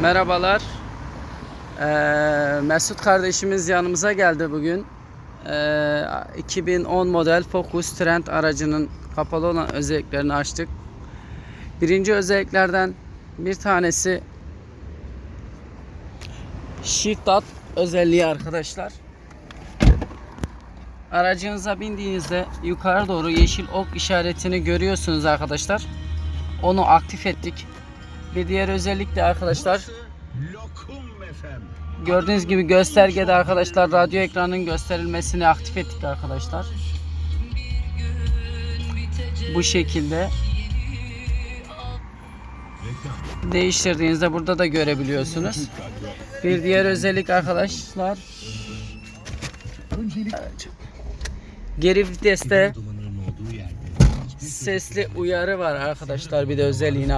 Merhabalar. Ee, Mesut kardeşimiz yanımıza geldi bugün. Ee, 2010 model Focus Trend aracının kapalı olan özelliklerini açtık. Birinci özelliklerden bir tanesi Up özelliği arkadaşlar. Aracınıza bindiğinizde yukarı doğru yeşil ok işaretini görüyorsunuz arkadaşlar. Onu aktif ettik. Bir diğer özellik de arkadaşlar gördüğünüz gibi göstergede arkadaşlar radyo ekranının gösterilmesini aktif ettik arkadaşlar. Bu şekilde değiştirdiğinizde burada da görebiliyorsunuz. Bir diğer özellik arkadaşlar geri viteste sesli uyarı var arkadaşlar bir de özelliğini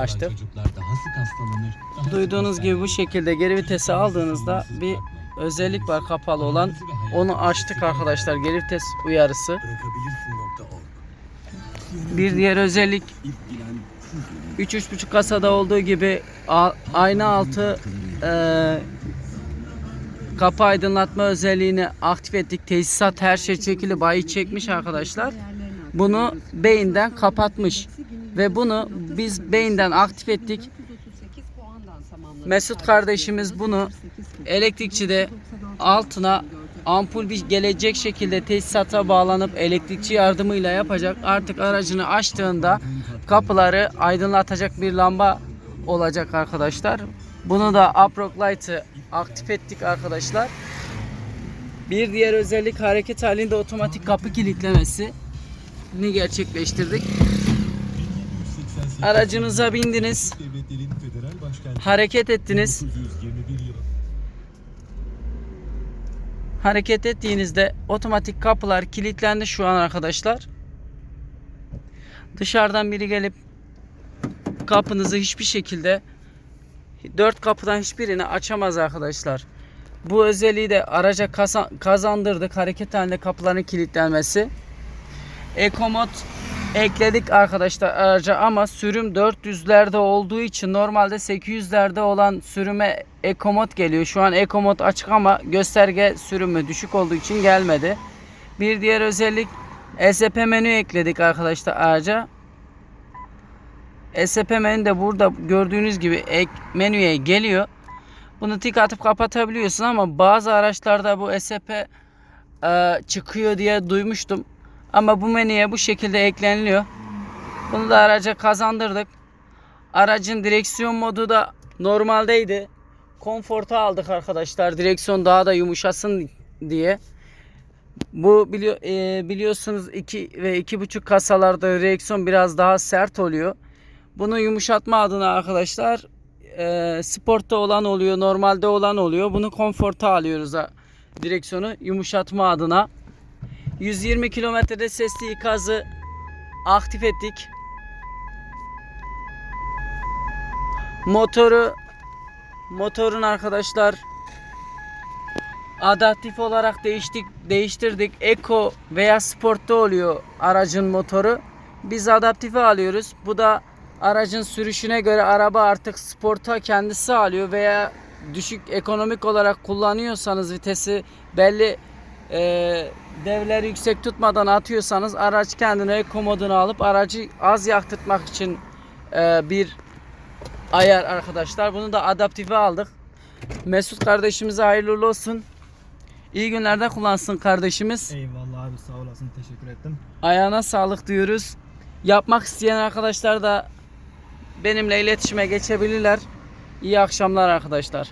daha Duyduğunuz gibi bu şekilde geri vitesi aldığınızda bir özellik var kapalı olan. Onu açtık arkadaşlar geri vites uyarısı. Bir diğer özellik 3-3.5 kasada olduğu gibi ayna altı e, kapı aydınlatma özelliğini aktif ettik. Tesisat her şey çekili bayi çekmiş arkadaşlar. Bunu beyinden kapatmış ve bunu biz beyinden aktif ettik. Mesut kardeşimiz bunu elektrikçide altına ampul bir gelecek şekilde tesisata bağlanıp elektrikçi yardımıyla yapacak. Artık aracını açtığında kapıları aydınlatacak bir lamba olacak arkadaşlar. Bunu da uprock light'ı aktif ettik arkadaşlar. Bir diğer özellik hareket halinde otomatik kapı kilitlemesi ni gerçekleştirdik. Aracınıza bindiniz, hareket ettiniz. 1921 yılı. Hareket ettiğinizde otomatik kapılar kilitlendi şu an arkadaşlar. Dışarıdan biri gelip kapınızı hiçbir şekilde dört kapıdan hiçbirini açamaz arkadaşlar. Bu özelliği de araca kazandırdık. Hareket halinde kapıların kilitlenmesi. Ekomod ekledik arkadaşlar araca ama sürüm 400'lerde olduğu için normalde 800'lerde olan sürüme Ekomod geliyor. Şu an Ekomod açık ama gösterge sürümü düşük olduğu için gelmedi. Bir diğer özellik SP menü ekledik arkadaşlar araca. SP menü de burada gördüğünüz gibi ek menüye geliyor. Bunu tik atıp kapatabiliyorsun ama bazı araçlarda bu SP e, çıkıyor diye duymuştum. Ama bu menüye bu şekilde ekleniliyor. Bunu da araca kazandırdık. Aracın direksiyon modu da normaldeydi. Konforta aldık arkadaşlar. Direksiyon daha da yumuşasın diye. Bu biliyor, e, biliyorsunuz 2 ve 2.5 kasalarda direksiyon biraz daha sert oluyor. Bunu yumuşatma adına arkadaşlar e, sportta olan oluyor, normalde olan oluyor. Bunu konforta alıyoruz direksiyonu yumuşatma adına. 120 kilometrede sesli ikazı aktif ettik. Motoru motorun arkadaşlar adaptif olarak değiştik değiştirdik. Eco veya Sport'ta oluyor aracın motoru. Biz adaptife alıyoruz. Bu da aracın sürüşüne göre araba artık sporta kendisi alıyor veya düşük ekonomik olarak kullanıyorsanız vitesi belli e, devleri yüksek tutmadan atıyorsanız araç kendine eco modunu alıp aracı az yaktırtmak için e, bir ayar arkadaşlar. Bunu da adaptife aldık. Mesut kardeşimize hayırlı olsun. İyi günlerde kullansın kardeşimiz. Eyvallah abi sağ olasın teşekkür ettim. Ayağına sağlık diyoruz. Yapmak isteyen arkadaşlar da benimle iletişime geçebilirler. İyi akşamlar arkadaşlar.